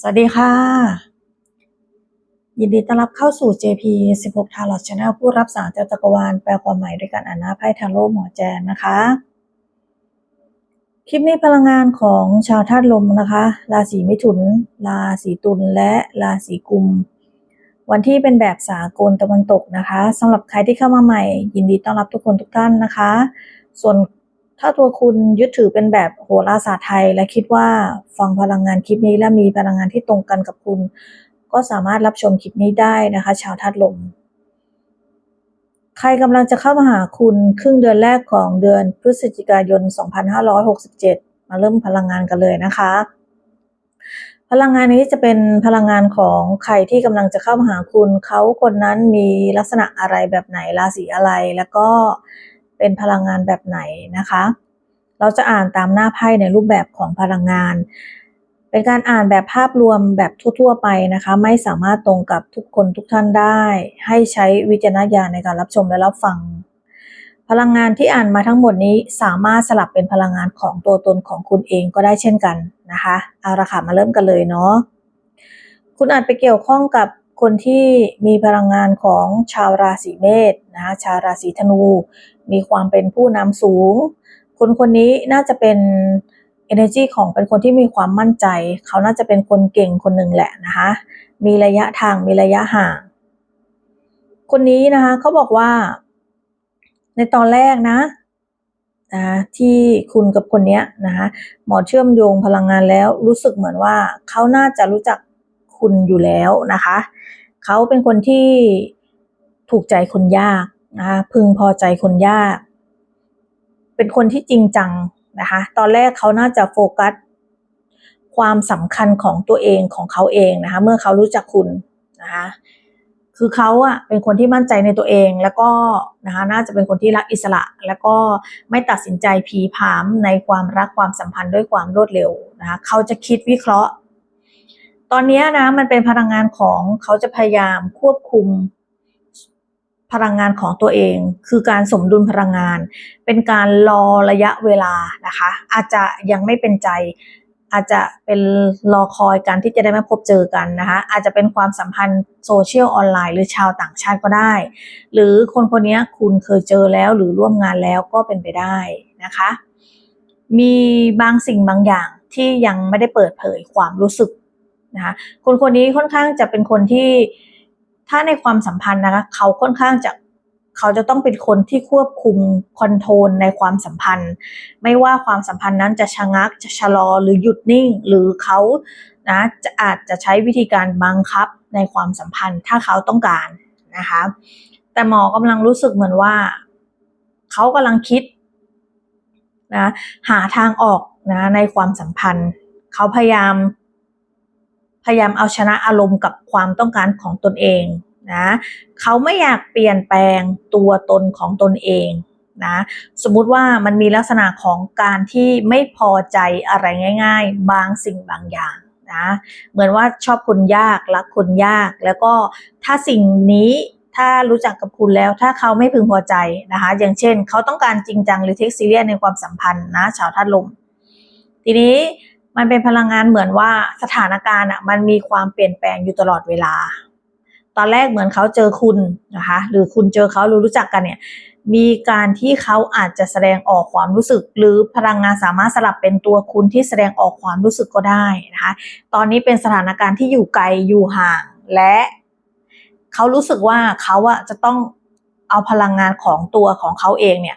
สวัสดีค่ะ ยินดีต้อนรับเข้าสู่ JP 16 Tarot Channel ผู้รับสารจากจักรวาลแปลความหมายด้วยการอ่านหน้าไพ่ทาโร่หมอแจนนะคะ คลิปนี้พลังงานของชาวธาตุลมนะคะ ราศีมิถุน ราศีตุลและราศีกุม วันที่เป็นแบบสากลตะวันตกนะคะสำหรับใครที่เข้ามาใหม่ ยินดีต้อนรับทุกคนทุกท่านนะคะ ส่วน ถ้าตัวคุณยึดถือเป็นแบบโหราศาสตร์ไทย และคิดว่าฟังพลังงานคลิปนี้และมีพลังงานที่ตรงกันกับคุณ ก็สามารถรับชมคลิปนี้ได้นะคะ ชาวธาตุลม ใครกำลังจะเข้ามาหาคุณครึ่งเดือนแรกของเดือนพฤศจิกายน 2567 มาเริ่มพลังงานกันเลยนะคะ พลังงานนี้จะเป็นพลังงานของใครที่กำลังจะเข้ามาหาคุณ เขาคนนั้นมีลักษณะอะไรแบบไหนราศีอะไรแล้วก็ เป็นพลังงานแบบไหนนะคะ เราจะอ่านตามหน้าไพ่ในรูปแบบของพลังงาน เป็นการอ่านแบบภาพรวมแบบทั่ว ๆ ไปนะคะ ไม่สามารถตรงกับทุกคนทุกท่านได้ ให้ใช้วิจารณญาณในการรับชมและรับฟัง พลังงานที่อ่านมาทั้งหมดนี้สามารถสลับเป็นพลังงานของตัวตนของคุณเองก็ได้เช่นกันนะคะ เอาละค่ะมาเริ่มกันเลยเนาะคุณอาจไปเกี่ยวข้องกับ คนที่มีพลังงานของชาวราศีเมษนะคะชาวราศีธนู มีความเป็นผู้นำสูง คนคนนี้น่าจะเป็น energy ของเป็นคนที่มีความมั่นใจ เขาน่าจะเป็นคนเก่งคนหนึ่งแหละนะคะมีระยะทางมีระยะห่าง คนนี้นะคะเขาบอกว่า ในตอนแรกนะนะที่คุณกับคนนี้นะคะหมอเชื่อมโยงพลังงานแล้วรู้สึกเหมือนว่าเขาน่าจะรู้จัก คุณอยู่แล้วนะคะ เขาเป็นคนที่ถูกใจคนยากนะคะพึงพอใจคนยาก เป็นคนที่จริงจังนะคะ ตอนแรกเขาน่าจะโฟกัสความสำคัญของตัวเองของเขาเองนะคะ เมื่อเขารู้จักคุณนะคะ คือเขาอะเป็นคนที่มั่นใจในตัวเองแล้วก็นะคะน่าจะเป็นคนที่รักอิสระ แล้วก็ไม่ตัดสินใจผีผามในความรักความสัมพันธ์ด้วยความรวดเร็วนะคะ เขาจะคิดวิเคราะห์ ตอนนี้นะมันเป็นพลังงานของเขาจะพยายามควบคุมพลังงานของตัวเอง คือการสมดุลพลังงาน เป็นการรอระยะเวลานะคะ อาจจะยังไม่เป็นใจ อาจจะเป็นรอคอยการที่จะได้มาพบเจอกันนะคะ อาจจะเป็นความสัมพันธ์โซเชียลออนไลน์หรือชาวต่างชาติก็ได้ หรือคนคนนี้คุณเคยเจอแล้วหรือร่วมงานแล้วก็เป็นไปได้นะคะ มีบางสิ่งบางอย่างที่ยังไม่ได้เปิดเผยความรู้สึก นะคะคนคนนี้ค่อนข้างจะเป็นคนที่ถ้าในความสัมพันธ์นะคะเขาค่อนข้างจะเขาจะต้องเป็นคนที่ควบคุมคอนโทรลในความสัมพันธ์ ไม่ว่าความสัมพันธ์นั้นจะชะงักจะชะลอหรือหยุดนิ่ง หรือเขานะจะอาจจะใช้วิธีการบังคับในความสัมพันธ์ ถ้าเขาต้องการนะคะ แต่หมอกำลังรู้สึกเหมือนว่า เขากำลังคิดนะหาทางออกนะในความสัมพันธ์ เขาพยายาม พยายามเอาชนะอารมณ์กับความต้องการของตนเองนะเขาไม่อยากเปลี่ยนแปลงตัวตนของตนเองนะสมมุติว่ามันมีลักษณะของการที่ไม่พอใจอะไรง่าย ๆ บางสิ่งบางอย่างนะเหมือนว่าชอบคนยากรักคนยาก แล้วก็ถ้าสิ่งนี้ถ้ารู้จักกับคุณแล้วถ้าเขาไม่พึงพอใจนะคะ อย่างเช่น เขาต้องการจริงจังหรือเทคซีเรียสในความสัมพันธ์นะชาวธาตุลม ทีนี้ มันเป็นพลังงานเหมือนว่าสถานการณ์อะมันมีความเปลี่ยนแปลงอยู่ตลอดเวลา ตอนแรกเหมือนเขาเจอคุณนะคะ หรือคุณเจอเขาหรือรู้จักกันเนี่ย มีการที่เขาอาจจะแสดงออกความรู้สึก หรือพลังงานสามารถสลับเป็นตัวคุณที่แสดงออกความรู้สึกก็ได้นะคะ ตอนนี้เป็นสถานการณ์ที่อยู่ไกลอยู่ห่างและเขารู้สึกว่าเขาอะจะต้องเอาพลังงานของตัวของเขาเองเนี่ย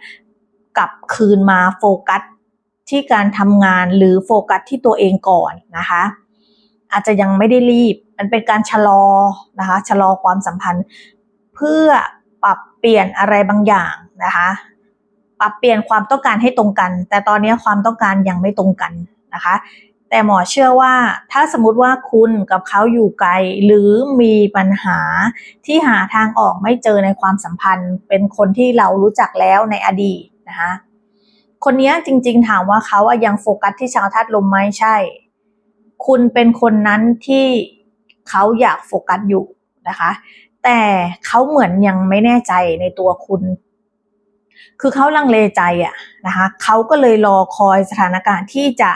กลับคืนมาโฟกัส ที่การทำงานหรือโฟกัสที่ตัวเองก่อนนะคะ อาจจะยังไม่ได้รีบ มันเป็นการชะลอนะคะชะลอความสัมพันธ์ เพื่อปรับเปลี่ยนอะไรบางอย่างนะคะปรับเปลี่ยนความต้องการให้ตรงกัน แต่ตอนนี้ความต้องการยังไม่ตรงกันนะคะ แต่หมอเชื่อว่าถ้าสมมติว่าคุณกับเขาอยู่ไกล หรือมีปัญหาที่หาทางออกไม่เจอในความสัมพันธ์ เป็นคนที่เรารู้จักแล้วในอดีตนะคะ คนนี้จริง ๆ ถามว่าเขาอะยังโฟกัสที่ชาวธาตุลมไหมใช่ คุณเป็นคนนั้นที่เขาอยากโฟกัสอยู่นะคะ แต่เขาเหมือนยังไม่แน่ใจในตัวคุณ คือเขาลังเลใจอะนะคะเขาก็เลยรอคอยสถานการณ์ที่จะ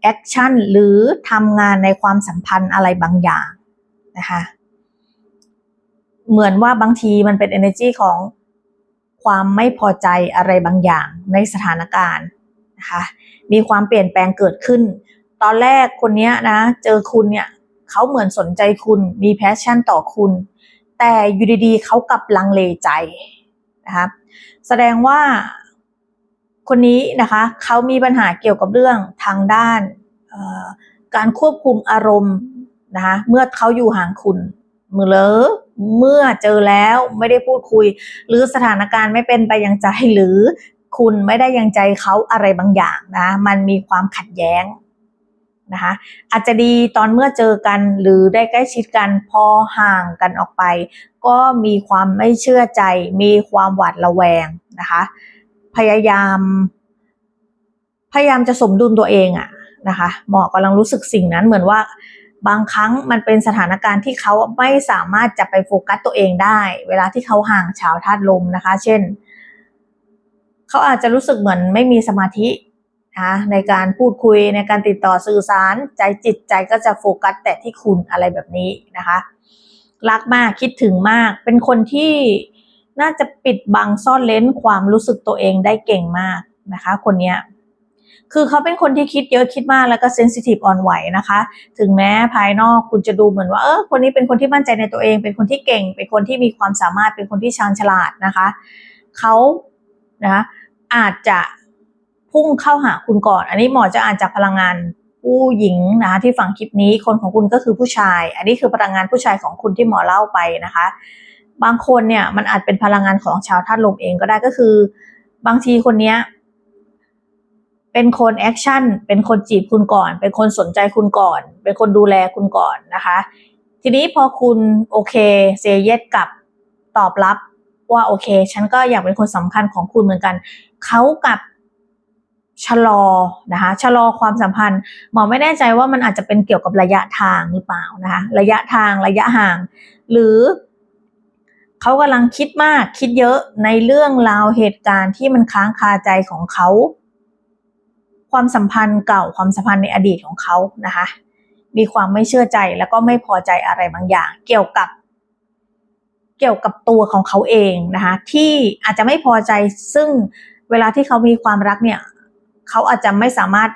แอคชั่นหรือทำงานในความสัมพันธ์อะไรบางอย่างนะคะ เหมือนว่าบางทีมันเป็น energy ของ ความไม่พอใจอะไรบางอย่างในสถานการณ์นะคะมีความเปลี่ยนแปลงเกิดขึ้น ตอนแรกคนนี้นะเจอคุณเนี่ยเขาเหมือนสนใจคุณมีแพชชั่นต่อคุณ แต่อยู่ดีๆเขากลับลังเลใจนะคะแสดงว่าคนนี้นะคะเขามีปัญหาเกี่ยวกับเรื่องทางด้านการควบคุมอารมณ์นะคะเมื่อเขาอยู่ห่างคุณ เลอเมื่อเจอแล้วไม่ได้พูดคุย หรือสถานการณ์ไม่เป็นไปอย่างใจหรือคุณไม่ได้ยังใจเขาอะไรบางอย่างนะ มันมีความขัดแย้งนะคะอาจจะดีตอนเมื่อเจอกันหรือได้ใกล้ชิดกันพอห่างกันออกไป ก็มีความไม่เชื่อใจ มีความหวาดระแวงนะคะพยายาม พยายามจะสมดุลตัวเองอะนะคะหมอกำลังรู้สึกสิ่งนั้นเหมือนว่า บางครั้งมันเป็นสถานการณ์ที่เขาไม่สามารถจะไปโฟกัสตัวเองได้ เวลาที่เขาห่างชาวธาตุลมนะคะ เช่น เขาอาจจะรู้สึกเหมือนไม่มีสมาธินะในการพูดคุยในการติดต่อสื่อสาร ใจจิตใจก็จะโฟกัสแต่ที่คุณอะไรแบบนี้นะคะ รักมากคิดถึงมาก เป็นคนที่น่าจะปิดบังซ่อนเลนความรู้สึกตัวเองได้เก่งมากนะคะ คนเนี้ย คือเขาเป็นคนที่คิดเยอะคิดมากแล้วก็เซนซิทีฟอ่อนไหวนะคะ ถึงแม้ภายนอกคุณจะดูเหมือนว่าเออคนนี้เป็นคนที่มั่นใจในตัวเอง เป็นคนที่เก่ง เป็นคนที่มีความสามารถเป็นคนที่ชาญฉลาดนะคะเขานะะอาจจะพุ่งเข้าหาคุณก่อน อันนี้หมอจะอ่านจากพลังงานผู้หญิงนะคะที่ฟังคลิปนี้คนของคุณก็คือผู้ชาย อันนี้คือพลังงานผู้ชายของคุณที่หมอเล่าไปนะคะ บางคนเนี่ยมันอาจเป็นพลังงานของชาวธาตุลมเองก็ได้ก็คือ บางทีคนเนี้ย เป็นคนแอคชั่น เป็นคนจีบคุณก่อน เป็นคนสนใจคุณก่อน เป็นคนดูแลคุณก่อนนะคะ ทีนี้พอคุณโอเคเซเยสกับตอบรับว่าโอเค ฉันก็อยากเป็นคนสำคัญของคุณเหมือนกัน เขากับชะลอนะคะชะลอความสัมพันธ์หมอไม่แน่ใจว่ามันอาจจะเป็นเกี่ยวกับระยะทางหรือเปล่านะคะ ระยะทางระยะห่าง หรือเขากำลังคิดมากคิดเยอะในเรื่องราวเหตุการณ์ที่มันค้างคาใจของเขา ความสัมพันธ์เก่าความสัมพันธ์ในอดีตของเขานะคะ มีความไม่เชื่อใจแล้วก็ไม่พอใจอะไรบางอย่าง เกี่ยวกับ เกี่ยวกับตัวของเขาเองนะคะที่อาจจะไม่พอใจซึ่งเวลาที่เขามีความรักเนี่ยเขาอาจจะไม่สามารถ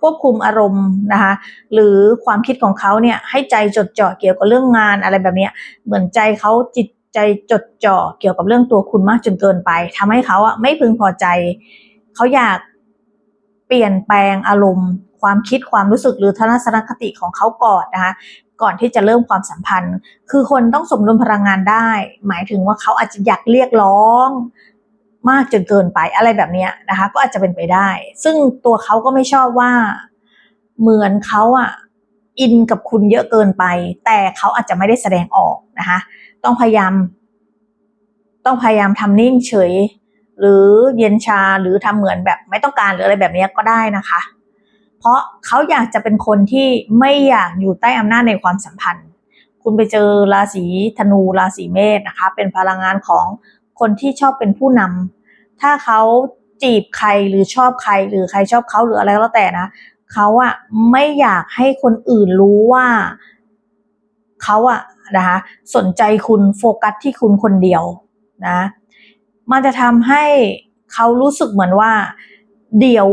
ควบคุมอารมณ์นะคะหรือความคิดของเขาเนี่ยให้ใจจดจ่อเกี่ยวกับเรื่องงานอะไรแบบนี้เหมือนใจเขาจิตใจจดจ่อเกี่ยวกับเรื่องตัวคุณมากจนเกินไปทำให้เขาอะไม่พึงพอใจ เขาอยาก เปลี่ยนแปลงอารมณ์ ความคิดความรู้สึกหรือทัศนคติของเขาก่อนนะคะก่อนที่จะเริ่มความสัมพันธ์ คือคนต้องสมดุลพลังงานได้ หมายถึงว่าเขาอาจจะอยากเรียกร้องมากจนเกินไปอะไรแบบนี้นะคะ ก็อาจจะเป็นไปได้ ซึ่งตัวเขาก็ไม่ชอบว่าเหมือนเขาอะอินกับคุณเยอะเกินไป แต่เขาอาจจะไม่ได้แสดงออกนะคะ ต้องพยายาม ต้องพยายามทำนิ่งเฉย หรือเย็นชาหรือทำเหมือนแบบไม่ต้องการหรืออะไรแบบนี้ก็ได้นะคะ เพราะเขาอยากจะเป็นคนที่ไม่อยากอยู่ใต้อำนาจในความสัมพันธ์ คุณไปเจอราศีธนูราศีเมษนะคะ เป็นพลังงานของคนที่ชอบเป็นผู้นำถ้าเขาจีบใครหรือชอบใครหรือใครชอบเขาหรืออะไรก็แล้วแต่นะเขาอะไม่อยากให้คนอื่นรู้ว่าเขาอะนะคะสนใจคุณโฟกัสที่คุณคนเดียวนะ มันจะทำให้เขารู้สึกเหมือนว่า เดี๋ยว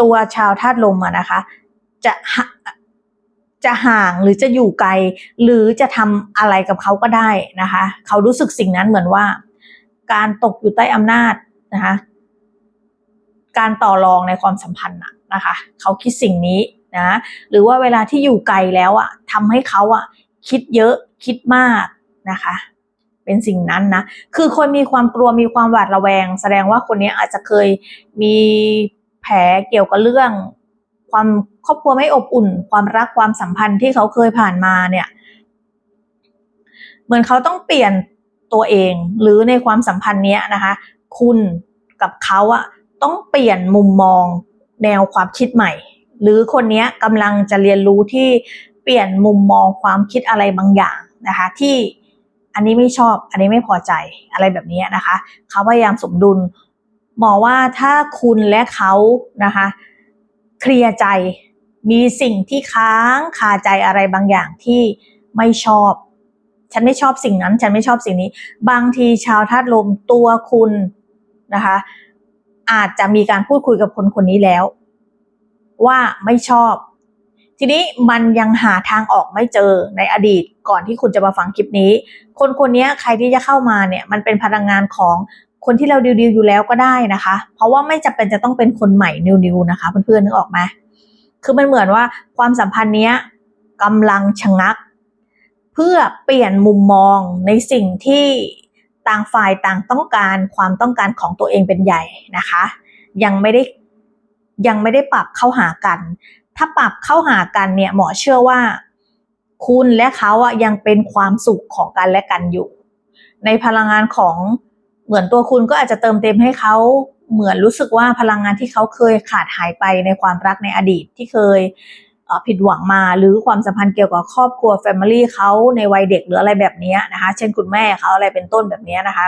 ตัวชาวธาตุลมอะนะคะ จะจะห่างหรือจะอยู่ไกล หรือจะทำอะไรกับเขาก็ได้นะคะ เขารู้สึกสิ่งนั้นเหมือนว่า การตกอยู่ใต้อำนาจนะคะ การต่อรองในความสัมพันธ์น่ะนะคะ เขาคิดสิ่งนี้นะหรือว่าเวลาที่อยู่ไกลแล้วอะทำให้เขาอะคิดเยอะคิดมากนะคะ เป็นสิ่งนั้นนะ คือคนมีความกลัวมีความหวาดระแวง แสดงว่าคนนี้อาจจะเคยมีแผลเกี่ยวกับเรื่อง ความครอบครัวไม่อบอุ่น ความรักความสัมพันธ์ที่เขาเคยผ่านมาเนี่ย เหมือนเขาต้องเปลี่ยนตัวเอง หรือในความสัมพันธ์เนี้ยนะคะ คุณกับเขาอะต้องเปลี่ยนมุมมองแนวความคิดใหม่ หรือคนนี้กำลังจะเรียนรู้ที่เปลี่ยนมุมมองความคิดอะไรบางอย่างนะคะ ที่ อันนี้ไม่ชอบ อันนี้ไม่พอใจอะไรแบบนี้นะคะ เขาพยายามสมดุลหมอว่าถ้าคุณและเขานะคะ เคลียร์ใจมีสิ่งที่ค้างคาใจอะไรบางอย่างที่ไม่ชอบ ฉันไม่ชอบสิ่งนั้น ฉันไม่ชอบสิ่งนี้ บางทีชาวธาตุลมตัวคุณนะคะ อาจจะมีการพูดคุยกับคนคนนี้แล้ว ว่าไม่ชอบ ทีนี้มันยังหาทางออกไม่เจอในอดีตก่อนที่คุณจะมาฟังคลิปนี้ คนคนนี้ใครที่จะเข้ามาเนี่ยมันเป็นพลังงานของคนที่เราดิวดิวอยู่แล้วก็ได้นะคะ เพราะว่าไม่จำเป็นจะต้องเป็นคนใหม่นิวนิวนะคะเพื่อนๆนึกออกไหมคือมันเหมือนว่าความสัมพันธ์เนี้ยกำลังชะงัก เพื่อเปลี่ยนมุมมองในสิ่งที่ต่างฝ่ายต่างต้องการความต้องการของตัวเองเป็นใหญ่นะคะ ยังไม่ได้ยังไม่ได้ปรับเข้าหากัน ถ้าปรับเข้าหากันเนี่ยหมอเชื่อว่า คุณและเขาอะยังเป็นความสุขของกันและกันอยู่ ในพลังงานของเหมือนตัวคุณก็อาจจะเติมเต็มให้เขาเหมือนรู้สึกว่าพลังงานที่เขาเคยขาดหายไปในความรักในอดีตที่เคยเผิดหวังมาหรือความสัมพันธ์เกี่ยวกับครอบครัวแฟมิลี่เขาในวัยเด็กหรืออะไรแบบนี้นะคะ เช่นคุณแม่เขาอะไรเป็นต้นแบบนี้นะคะ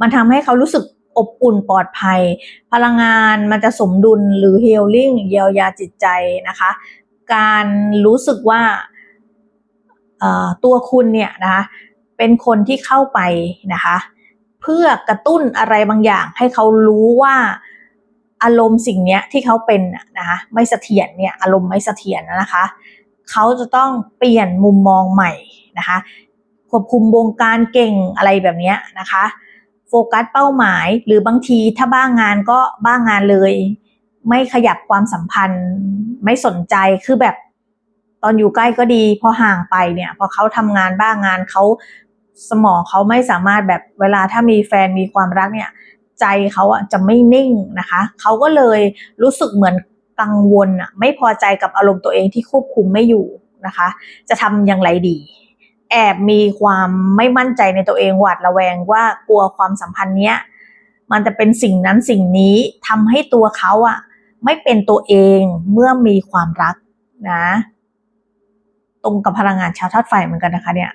มันทำให้เขารู้สึกอบอุ่นปลอดภัย พลังงานมันจะสมดุลหรือเฮลลิ่งเยียวยาจิตใจนะคะ การรู้สึกว่าตัวคุณเนี่ยนะคะเป็นคนที่เข้าไปนะคะเพื่อกระตุ้นอะไรบางอย่างให้เขารู้ว่าอารมณ์สิ่งนี้ที่เขาเป็นนะคะไม่เสถียรเนี่ยอารมณ์ไม่เสถียรนะคะเขาจะต้องเปลี่ยนมุมมองใหม่นะคะควบคุมวงการเก่งอะไรแบบนี้นะคะ โฟกัสเป้าหมายหรือบางทีถ้าบ้างงานก็บ้างงานเลย ไม่ขยับความสัมพันธ์ ไม่สนใจคือแบบตอนอยู่ใกล้ก็ดี พอห่างไปเนี่ย พอเขาทำงานบ้างงานเขาสมองเขาไม่สามารถแบบเวลาถ้ามีแฟนมีความรักเนี่ย ใจเขาอะจะไม่นิ่งนะคะ เขาก็เลยรู้สึกเหมือนกังวลอะไม่พอใจกับอารมณ์ตัวเองที่ควบคุมไม่อยู่นะคะ จะทำอย่างไรดี แอบมีความไม่มั่นใจในตัวเองหวาดระแวงว่ากลัวความสัมพันธ์เนี้ยมันจะเป็นสิ่งนั้นสิ่งนี้ทำให้ตัวเขาอะ ไม่เป็นตัวเองเมื่อมีความรักนะ ตรงกับพลังงานชาวธาตุไฟเหมือนกันนะคะเนี่ย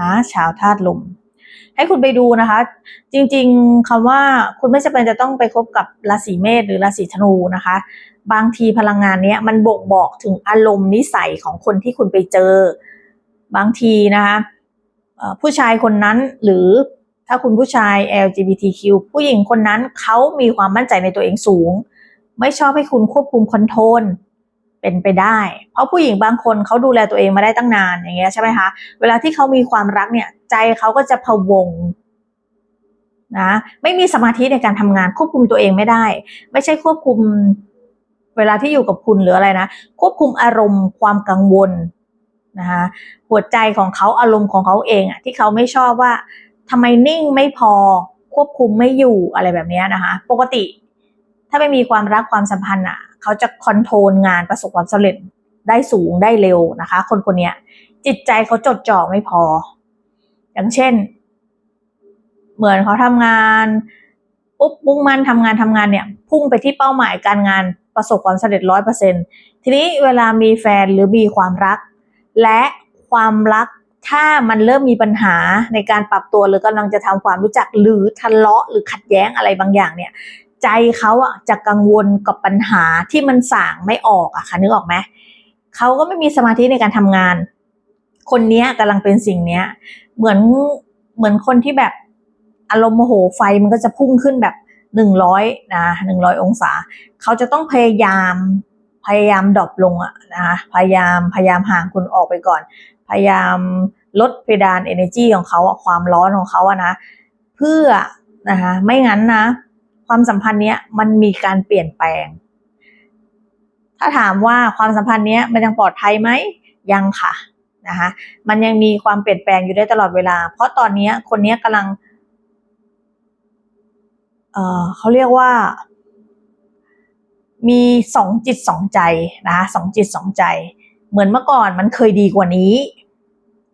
นะ ชาวธาตุลมให้คุณไปดูนะคะ จริงๆคำว่าคุณไม่จำเป็นจะต้องไปคบกับราศีเมษหรือราศีธนูนะคะ บางทีพลังงานเนี้ยมันบ่งบอกถึงอารมณ์นิสัยของคนที่คุณไปเจอ บางทีนะคะผู้ชายคนนั้นหรือถ้าคุณผู้ชาย LGBTQ ผู้หญิงคนนั้นเขามีความมั่นใจในตัวเองสูง ไม่ชอบให้คุณควบคุมคอนโทรลเป็นไปได้ เพราะผู้หญิงบางคนเขาดูแลตัวเองมาได้ตั้งนานอย่างเงี้ยใช่ไหมคะ เวลาที่เขามีความรักเนี่ย ใจเขาก็จะพะวงนะไม่มีสมาธิในการทำงานควบคุมตัวเองไม่ได้ ไม่ใช่ควบคุมเวลาที่อยู่กับคุณหรืออะไรนะ ควบคุมอารมณ์ความกังวลนะคะหัวใจของเขาอารมณ์ของเขาเองอะที่เขาไม่ชอบว่าทำไมนิ่งไม่พอควบคุมไม่อยู่อะไรแบบเนี้ยนะคะ ปกติ ถ้าไม่มีความรักความสัมพันธ์อะเขาจะคอนโทรลงานประสบความสำเร็จได้สูงได้เร็วนะคะ คนคนนี้จิตใจเขาจดจ่อไม่พอ อย่างเช่น เหมือนเขาทำงานปุ๊บมุ่งมั่นทำงานทำงานเนี่ย พุ่งไปที่เป้าหมายการงานประสบความสำเร็จร้อยเปอร์เซ็นทีนี้เวลามีแฟนหรือมีความรัก และความรักถ้ามันเริ่มมีปัญหาในการปรับตัวหรือกำลังจะทำความรู้จักหรือทะเลาะหรือขัดแย้งอะไรบางอย่างเนี่ย ใจเขาอะจะกังวลกับปัญหาที่มันสางไม่ออกอะค่ะนึกออกไหมเขาก็ไม่มีสมาธิในการทำงาน คนเนี้ยกำลังเป็นสิ่งเนี้ย เหมือนเหมือนคนที่แบบอารมณ์โมโหไฟมันก็จะพุ่งขึ้นแบบหนึ่งร้อยนะหนึ่งร้อยองศา เขาจะต้องพยายามพยายามดรอปลงอะนะคะพยายามพยายามห่างคุณออกไปก่อน พยายามลดเพดาน energy ของเขาความร้อนของเขาอะนะ เพื่อนะคะไม่งั้นนะ ความสัมพันธ์เนี้ยมันมีการเปลี่ยนแปลง ถ้าถามว่าความสัมพันธ์เนี้ยมันยังปลอดภัยไหมยังค่ะนะคะมันยังมีความเปลี่ยนแปลงอยู่ได้ตลอดเวลา เพราะตอนเนี้ยคนเนี้ยกำลังเอ่อเขาเรียกว่า มีสองจิตสองใจนะคะสองจิตสองใจ เหมือนเมื่อก่อนมันเคยดีกว่านี้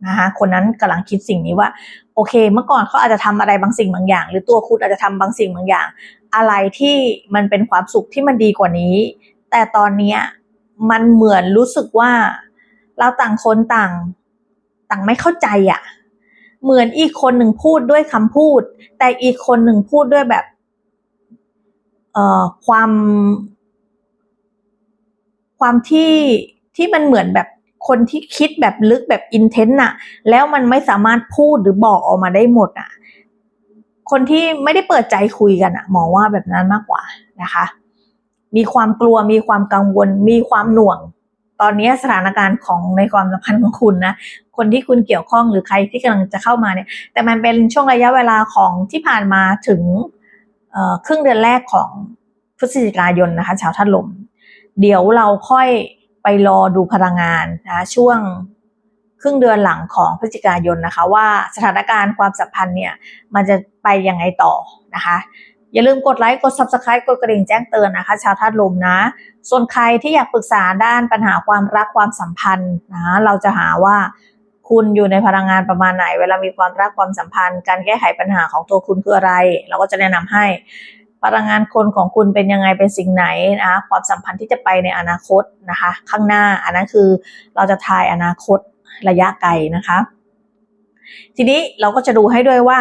นะคะคนนั้นกำลังคิดสิ่งนี้ว่า โอเค เมื่อก่อนเขาอาจจะทำอะไรบางสิ่งบางอย่าง หรือตัวคุณอาจจะทำบางสิ่งบางอย่าง อะไรที่มันเป็นความสุขที่มันดีกว่านี้ แต่ตอนนี้มันเหมือนรู้สึกว่า เราต่างคนต่าง ต่างไม่เข้าใจอะ่ะ เหมือนอีกคนหนึ่งพูดด้วยคำพูด แต่อีกคนหนึ่งพูดด้วยแบบ เอ่อความ ความที่ที่มันเหมือนแบบคนที่คิดแบบลึกแบบอินเทนต์น่ะ แล้วมันไม่สามารถพูดหรือบอกออกมาได้หมดอะ คนที่ไม่ได้เปิดใจคุยกันอะมอว่าแบบนั้นมากกว่านะคะ มีความกลัวมีความกังวล มีความหน่วง ตอนนี้สถานการณ์ของในความสัมพันธ์ของคุณนะคนที่คุณเกี่ยวข้องหรือใครที่กำลังจะเข้ามาเนี่ย แต่มันเป็นช่วงระยะเวลาของที่ผ่านมาถึงครึ่งเดือนแรกของพฤศจิกายนนะคะชาวธาตุลม เดี๋ยวเราค่อยไปรอดูพลังงานนะช่วง ครึ่งเดือนหลังของพฤศจิกายนนะคะ ว่าสถานการณ์ความสัมพันธ์เนี่ยมันจะไปยังไงต่อนะคะอย่าลืมกดไลค์ กด subscribe กดกระดิ่งแจ้งเตือนนะคะ ชาวธาตุลมนะ ส่วนใครที่อยากปรึกษาด้านปัญหาความรักความสัมพันธ์นะเราจะหาว่าคุณอยู่ในพลังงานประมาณไหน เวลามีความรักความสัมพันธ์ การแก้ไขปัญหาของตัวคุณคืออะไร เราก็จะแนะนำให้พลังงานคนของคุณเป็นยังไงเป็นสิ่งไหนนะคะความสัมพันธ์ที่จะไปในอนาคตนะคะ ข้างหน้าอันนั้นคือเราจะทายอนาคต ระยะไกลนะคะ ทีนี้เราก็จะดูให้ด้วยว่า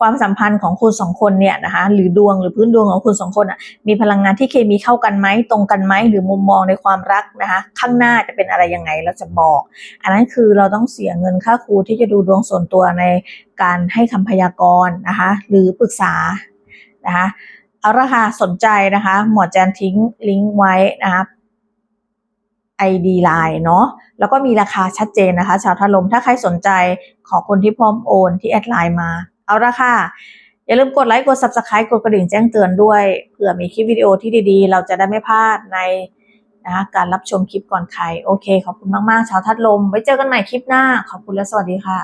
ความสัมพันธ์ของคุณสองคนเนี่ยนะคะ หรือดวงหรือพื้นดวงของคุณสองคนอะมีพลังงานที่เคมีเข้ากันไหมตรงกันไหมหรือมุมมองในความรักนะคะ ข้างหน้าจะเป็นอะไรยังไงเราจะบอก อันนั้นคือเราต้องเสียเงินค่าครูที่จะดูดวงส่วนตัวในการให้คำพยากรณ์นะคะ หรือปรึกษานะคะเอาละค่ะสนใจนะคะ หมอแจนทิ้งลิงก์ไว้นะคะ ID Line เนาะแล้วก็มีราคาชัดเจนนะคะ ชาวทาลมถ้าใครสนใจขอคนที่พร้อมโอนที่แอดไลน์มา เอาละค่ะ อย่าลืมกดไลค์กด Subscribe กดกระดิ่งแจ้งเตือนด้วยเผื่อมีคลิปวิดีโอที่ดีๆ เราจะได้ไม่พลาดในนะคะการรับชมคลิปก่อนใคร โอเค ขอบคุณมาก ๆ ชาวทัดลม ไว้เจอกันใหม่คลิปหน้า ขอบคุณและสวัสดีค่ะ